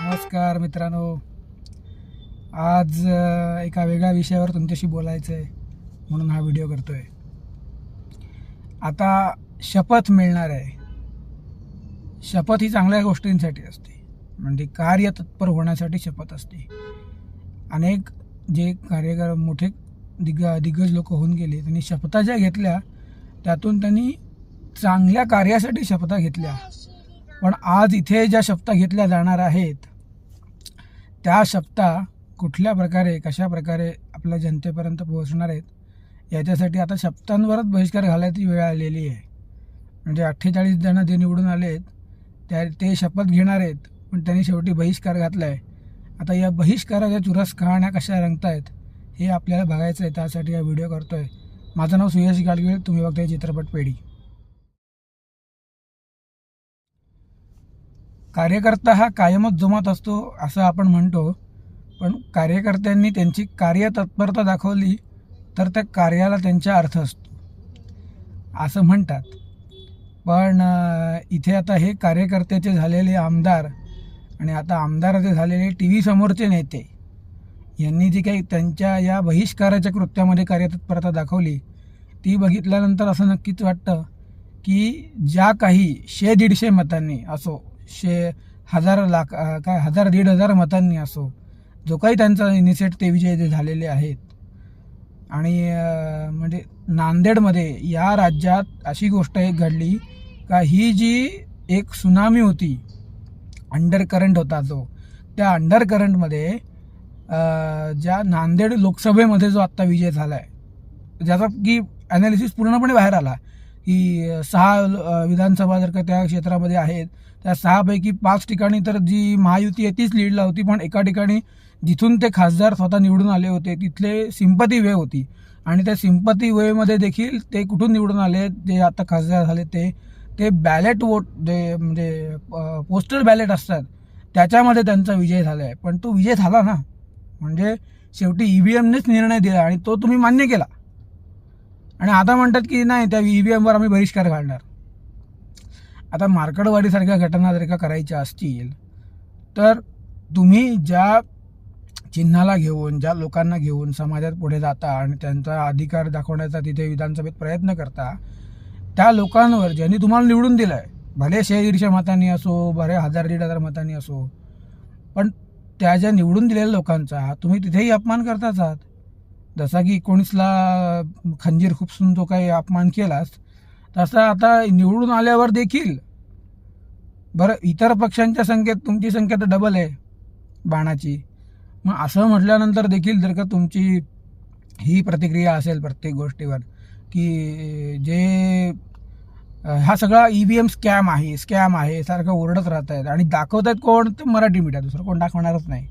नमस्कार मित्रांनो. आज एका वेगळ्या विषयावर तुमच्याशी बोलायचं आहे म्हणून हा व्हिडिओ करतो आहे आता शपथ मिळणार आहे. शपथ ही चांगल्या गोष्टींसाठी असते. म्हणजे कार्य तत्पर होण्यासाठी शपथ असते. अनेक जे कार्यकर मोठे दिग्ग दिग्गज लोक होऊन गेले त्यांनी शपथा ज्या घेतल्या त्यातून त्यांनी चांगल्या कार्यासाठी शपथा घेतल्या. पण आज इथे ज्या शप्ता घेतल्या जाणार आहेत त्या शब्दा कुठल्या प्रकारे कशा प्रकारे आपल्या जनतेपर्यंत पोहोचणार आहेत याच्यासाठी आता शप्तांवरच बहिष्कार घालायची वेळ आलेली आहे. म्हणजे अठ्ठेचाळीस जणं जे निवडून आले आहेत त्या ते शपथ घेणार आहेत पण त्यांनी शेवटी बहिष्कार घातला आहे आता या बहिष्काराच्या चुरस कहाण्या कशा रंगतायत हे आपल्याला बघायचं आहे त्यासाठी हा व्हिडिओ करतोय. माझं नाव सुयश गाडगीळ तुम्ही बघताय चित्रपट पेढी. कार्यकर्ता हा कायमच जोमात असतो असं आपण म्हणतो. पण कार्यकर्त्यांनी त्यांची कार्यतत्परता दाखवली तर त्या कार्याला त्यांचा अर्थ असतो. असं म्हणतात. पण इथे आता हे कार्यकर्त्याचे झालेले आमदार आणि आता आमदाराचे झालेले टी व्ही समोरचे नेते यांनी जी काही त्यांच्या या बहिष्काराच्या कृत्यामध्ये कार्यतत्परता दाखवली ती बघितल्यानंतर असं नक्कीच वाटतं की ज्या काही शे दीडशे मतांनी असो शे हजार लाख काय हजार दीड हजार मतांनी असो जो काही त्यांचा इनिसेट ते विजय झालेले आहेत. आणि म्हणजे नांदेडमध्ये या राज्यात अशी गोष्ट एक घडली का ही जी एक सुनामी होती अंडर करंट होता जो त्या अंडर करंटमध्ये ज्या नांदेड लोकसभेमध्ये जो आत्ता विजय झाला आहे ज्याचा की ॲनालिसिस पूर्णपणे बाहेर आला की सहा विधानसभा जर का त्या क्षेत्रामध्ये आहेत त्या सहापैकी पाच ठिकाणी तर जी महायुती आहे तीच लीडला होती. पण एका ठिकाणी जिथून ते खासदार स्वतः निवडून आले होते तिथले सिंपती वे होती. आणि त्या सिंपती वेमध्ये देखील ते कुठून निवडून आले जे आता खासदार झाले ते ते बॅलेट वोट जे म्हणजे पोस्टल बॅलेट असतात त्याच्यामध्ये त्यांचा विजय झाला आहे पण तो विजय झाला ना. म्हणजे शेवटी ई व्ही एमनेच निर्णय दिला आणि तो तुम्ही मान्य केला. आणि आता म्हणतात की नाही त्या ई व्ही एमवर आम्ही बहिष्कार घालणार. आता मार्कडवाडीसारख्या घटना जर का करायच्या असतील तर तुम्ही ज्या चिन्हाला घेऊन ज्या लोकांना घेऊन समाजात पुढे जाता आणि त्यांचा अधिकार दाखवण्याचा तिथे विधानसभेत प्रयत्न करता त्या लोकांवर ज्यांनी तुम्हाला निवडून दिलं आहे भले शे दीडशे मतांनी असो भले हजार दीड हजार मतांनी असो पण त्या ज्या निवडून दिलेल्या लोकांचा तुम्ही तिथेही अपमान करताच आहात. जसा की एकोणीसला खंजीर खुपसून जो काही अपमान केलास तसा आता निवडून आल्यावर देखील बरं इतर पक्षांच्या संख्येत तुमची संख्या तर डबल आहे बाणाची. मग असं म्हटल्यानंतर देखील जर का तुमची ही प्रतिक्रिया असेल प्रत्येक गोष्टीवर की जे हा सगळा ई व्ही एम स्कॅम आहे स्कॅम आहे सारखं ओरडत राहत आहेत आणि दाखवत आहेत कोण तर मराठी मीडिया दुसरं कोण दाखवणारच नाही.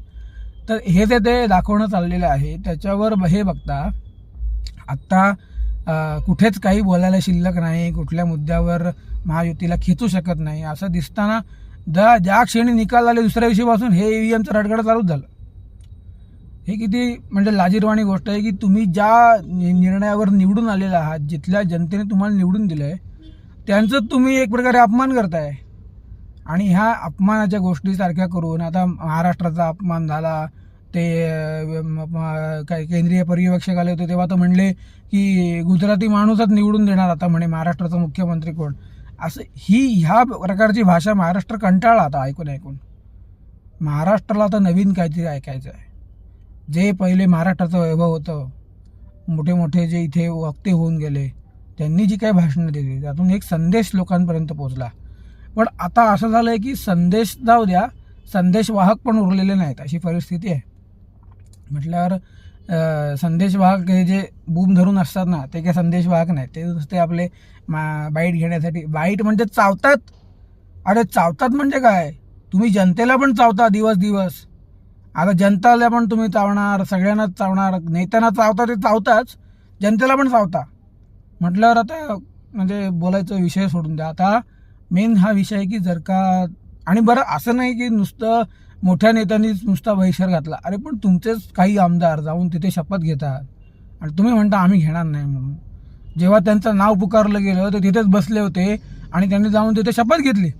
तर हे जे ते दाखवणं चाललेलं आहे त्याच्यावर हे बघता आत्ता कुठेच काही बोलायला शिल्लक नाही कुठल्या मुद्द्यावर महायुतीला खेचू शकत नाही. असं दिसताना ज्या ज्या क्षणी निकाल आले दुसऱ्या दिवशीपासून हे ई व्ही एमचं रडगड चालूच झालं. हे किती म्हणजे लाजीरवाणी गोष्ट आहे की तुम्ही ज्या निर्णयावर निवडून आलेला आहात जिथल्या जनतेने तुम्हाला निवडून दिलं आहे त्यांचं तुम्ही एक प्रकारे अपमान करताय. आणि ह्या अपमानाच्या गोष्टीसारख्या करून आता महाराष्ट्राचा अपमान झाला ते काय केंद्रीय पर्यवेक्षक आले होते तेव्हा तर म्हणले की गुजराती माणूसच निवडून देणार आता म्हणे महाराष्ट्राचा मुख्यमंत्री कोण. असं ही ह्या प्रकारची भाषा महाराष्ट्र कंटाळा आता ऐकून ऐकून. महाराष्ट्राला आता नवीन काहीतरी ऐकायचं आहे. जे पहिले महाराष्ट्राचं वैभव होतं मोठे मोठे जे इथे वक्ते होऊन गेले त्यांनी जी काही भाषणं दिली त्यातून एक संदेश लोकांपर्यंत पोहोचला. पण आता असं झालं आहे की संदेश जाऊ द्या संदेशवाहक पण उरलेले नाहीत अशी परिस्थिती आहे. म्हटल्यावर संदेशवाहक हे जे बूम धरून असतात ना ते काही संदेशवाहक नाहीत. ते नुसते आपले मा बाईट घेण्यासाठी बाईट म्हणजे चावतात. अरे चावतात म्हणजे काय? तुम्ही जनतेला पण चावता दिवस दिवस. आता जनताला पण तुम्ही चावणार सगळ्यांनाच चावणार नेत्यांना चावता ते चावताच जनतेला पण चावता. म्हटल्यावर आता म्हणजे बोलायचं विषय सोडून द्या. आता मेन हा विषय आहे की जर का आणि बरं असं नाही की नुसतं मोठ्या नेत्यांनीच नुसता बहिष्कार घातला. अरे पण तुमचेच काही आमदार जाऊन तिथे शपथ घेतात. आणि तुम्ही म्हणता आम्ही घेणार नाही म्हणून. जेव्हा त्यांचं नाव पुकारलं गेलं तर तिथेच बसले होते आणि त्यांनी जाऊन तिथे शपथ घेतली.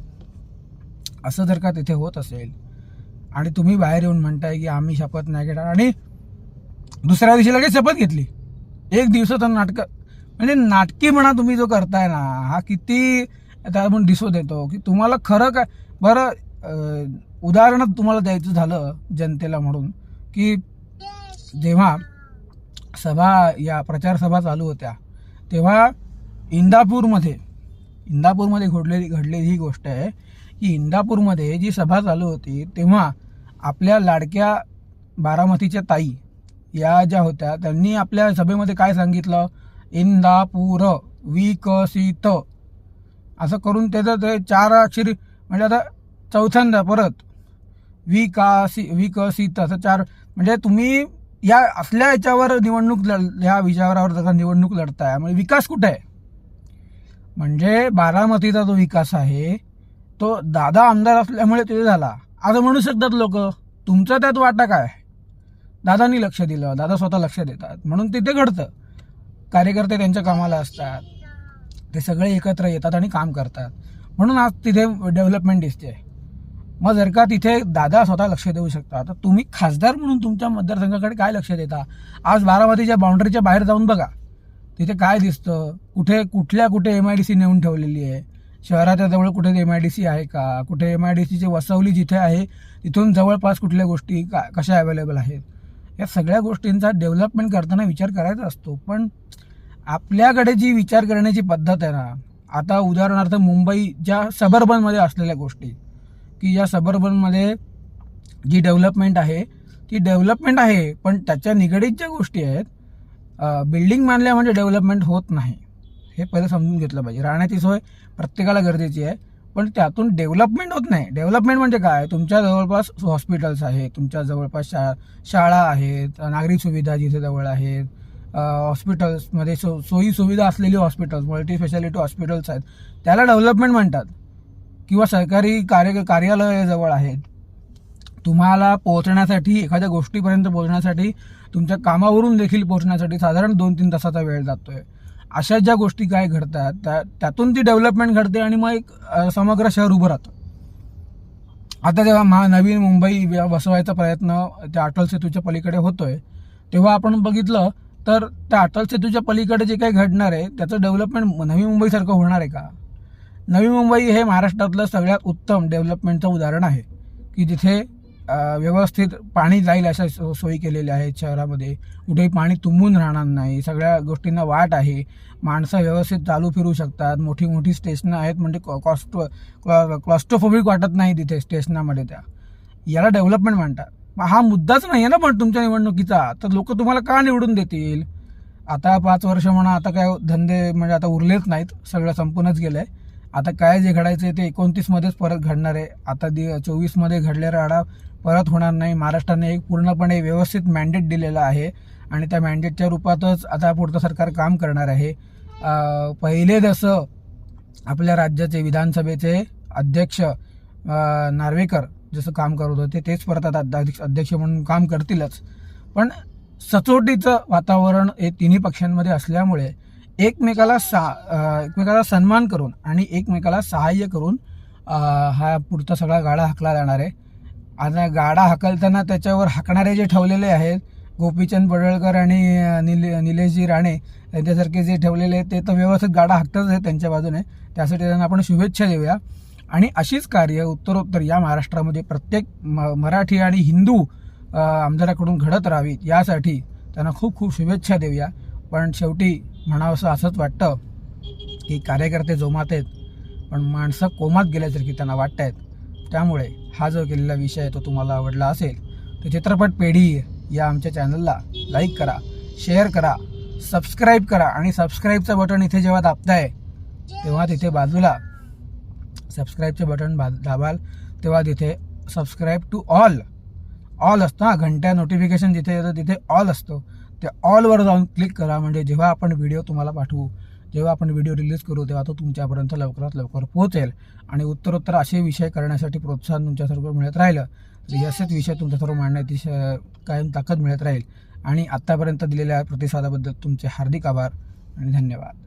असं जर का तिथे होत असेल आणि तुम्ही बाहेर येऊन म्हणताय की आम्ही शपथ नाही घेणार आणि दुसऱ्या दिवशी लगेच शपथ घेतली. एक दिवसाचं नाटक म्हणजे नाटकी म्हणा तुम्ही जो करताय ना हा किती त्यातून दिसून येतो की तुम्हाला खरं काय बरं उदाहरण तुम्हाला द्यायचं झालं जनतेला म्हणून की जेव्हा सभा या प्रचार सभा चालू होत्या तेव्हा इंदापूरमध्ये इंदापूरमध्ये घडलेली घडलेली ही गोष्ट आहे की इंदापूरमध्ये जी सभा चालू होती तेव्हा आपल्या लाडक्या बारामतीच्या ताई या ज्या होत्या त्यांनी आपल्या सभेमध्ये काय सांगितलं? इंदापूर विकसित असं करून त्याचं ते चार अक्षरी म्हणजे आता चौथ्यांदा परत. विकासी विकसित असं चार म्हणजे तुम्ही या असल्या याच्यावर निवडणूक लढ ह्या विचारावर जर निवडणूक लढताय. म्हणजे विकास कुठे आहे? म्हणजे बारामतीचा जो विकास आहे तो दादा आमदार असल्यामुळे ते झाला. असं म्हणू शकतात लोक. तुमचा त्यात वाटा काय? दादानी लक्ष दिलं. दादा स्वतः लक्ष देतात. म्हणून तिथे घडतं. कार्यकर्ते त्यांच्या कामाला असतात. ते सगळे एकत्र येतात आणि काम करतात. म्हणून आज तिथे डेव्हलपमेंट दिसते. मग जर का तिथे दादा स्वतः लक्ष देऊ शकता तर तुम्ही खासदार म्हणून तुमच्या मतदारसंघाकडे काय लक्ष देता? आज बारामतीच्या बाउंड्रीच्या बाहेर जाऊन बघा. तिथे काय दिसतं? कुठे कुठल्या कुठे एम आय डी सी नेऊन ठेवलेली आहे? शहराच्या जवळ कुठे एम आय डी सी आहे का? कुठे एम आय डी सीची वसवली जिथे आहे तिथून जवळपास कुठल्या गोष्टी का कशा अवेलेबल आहेत? या सगळ्या गोष्टींचा डेव्हलपमेंट करताना विचार करायचा असतो. पण आपल्याकडे जी विचार करण्याची पद्धत आहे ना आता उदाहरणार्थ मुंबई ज्या सबर्बनमध्ये असलेल्या गोष्टी की ज्या सबर्बनमध्ये जी डेव्हलपमेंट आहे ती डेव्हलपमेंट आहे पण त्याच्या निगडीत ज्या गोष्टी आहेत बिल्डिंग बांधल्या म्हणजे डेव्हलपमेंट होत नाही. हे पहिलं समजून घेतलं पाहिजे. राहण्याची सोय प्रत्येकाला गरजेची आहे पण त्यातून डेव्हलपमेंट होत नाही. डेव्हलपमेंट म्हणजे काय? तुमच्या जवळपास हॉस्पिटल्स आहेत तुमच्या जवळपास शा शाळा आहेत नागरिक सुविधा जिथे जवळ आहेत हॉस्पिटल्समध्ये सो सोयी सुविधा असलेली हॉस्पिटल्स मल्टी स्पेशालिटी हॉस्पिटल्स आहेत. त्याला डेव्हलपमेंट म्हणतात. किंवा सरकारी कार्य कार्यालय जवळ आहेत तुम्हाला पोहोचण्यासाठी एखाद्या गोष्टीपर्यंत पोहोचण्यासाठी तुमच्या कामावरून देखील पोहोचण्यासाठी साधारण दोन तीन तासाचा वेळ जातो आहे अशा ज्या गोष्टी काय घडतात त्या त्यातून ती डेव्हलपमेंट घडते आणि मग एक समग्र शहर उभं राहतं. आता जेव्हा महा नवीन मुंबई बसवायचा प्रयत्न त्या अटल सेतूच्या पलीकडे होतोय तेव्हा आपण बघितलं तर त्या अटल सेतूच्या पलीकडे जे काही घडणार आहे त्याचं डेव्हलपमेंट नवी मुंबईसारखं होणार आहे का? नवी मुंबई हे महाराष्ट्रातलं सगळ्यात उत्तम डेव्हलपमेंटचं उदाहरण आहे. की जिथे व्यवस्थित पाणी जाईल अशा सो- सोयी केलेल्या आहेत शहरामध्ये. कुठेही पाणी तुंबून राहणार नाही. सगळ्या गोष्टींना वाट आहे. माणसं व्यवस्थित चालू फिरू शकतात. मोठी मोठी स्टेशनं आहेत. म्हणजे कॉस्ट क्लॉस्ट्रोफोबिक वाटत नाही तिथे स्टेशनामध्ये त्या. याला डेव्हलपमेंट म्हणतात. मग हा मुद्दाच नाही आहे ना पण तुमच्या निवडणुकीचा. तर लोक तुम्हाला का निवडून देतील? आता पाच वर्ष म्हणा आता काय धंदे म्हणजे आता उरलेच नाहीत. सगळं संपूनच गेलंय. आता काय जे घडायचं ते एकोणतीसमध्येच परत घडणार आहे. आता दि चोवीसमध्ये घडलेला आडा परत होणार नाही. महाराष्ट्राने एक पूर्णपणे व्यवस्थित मॅन्डेट दिलेला आहे. आणि त्या मॅन्डेटच्या रूपातच आता पुढचं सरकार काम करणार आहे. पहिले जसं आपल्या राज्याचे विधानसभेचे अध्यक्ष नार्वेकर जसं काम करत होते तेच परत आता अध्यक्ष अध्यक्ष म्हणून काम करतीलच. पण सचोटीचं वातावरण हे तिन्ही पक्षांमध्ये असल्यामुळे एकमेकाला सा एकमेकाला सन्मान करून आणि एकमेकाला सहाय्य करून हा पुढचा सगळा गाडा हाकला जाणार आहे. आता गाडा हाकलताना त्याच्यावर हाकणारे जे ठेवलेले आहेत गोपीचंद पडळकर आणि निले निलेशजी राणे यांच्यासारखे जे ठेवलेले आहेत ते तर व्यवस्थित गाडा हाकतच आहेत त्यांच्या बाजूने. त्यासाठी त्यांना आपण शुभेच्छा देऊया. आणि अशीच कार्य उत्तरोत्तर या महाराष्ट्रामध्ये प्रत्येक म मराठी आणि हिंदू आमदाराकडून घडत राहावीत यासाठी त्यांना खूप खूप शुभेच्छा देऊया. पण शेवटी म्हणावंसं असंच वाटतं की कार्यकर्ते जोमात आहेत पण माणसं कोमात गेल्यासारखी त्यांना वाटत आहेत. त्यामुळे हा जो केलेला विषय आहे तो तुम्हाला आवडला असेल तर चित्रपट पेढी या आमच्या चॅनलला लाईक करा शेअर करा सबस्क्राईब करा आणि सबस्क्राईबचं बटन इथे जेव्हा दाबताय तेव्हा तिथे बाजूला सबस्क्राईबचे बटन बा दाबाल तेव्हा तिथे सबस्क्राईब टू ऑल ऑल असतं हां घंट्या नोटिफिकेशन जिथे येतं तिथे ऑल असतो. त्या ऑलवर जाऊन क्लिक करा म्हणजे जेव्हा आपण व्हिडिओ तुम्हाला पाठवू जेव्हा आपण व्हिडिओ रिलीज करू तेव्हा तो तुमच्यापर्यंत लवकरात लवकर पोहोचेल. आणि उत्तरोत्तर असे विषय करण्यासाठी प्रोत्साहन तुमच्यासारखं मिळत राहिलं तर असेच विषय तुमच्यासमोर मांडण्याची श- कायम ताकद मिळत राहील. आणि आत्तापर्यंत दिलेल्या प्रतिसादाबद्दल तुमचे हार्दिक आभार आणि धन्यवाद.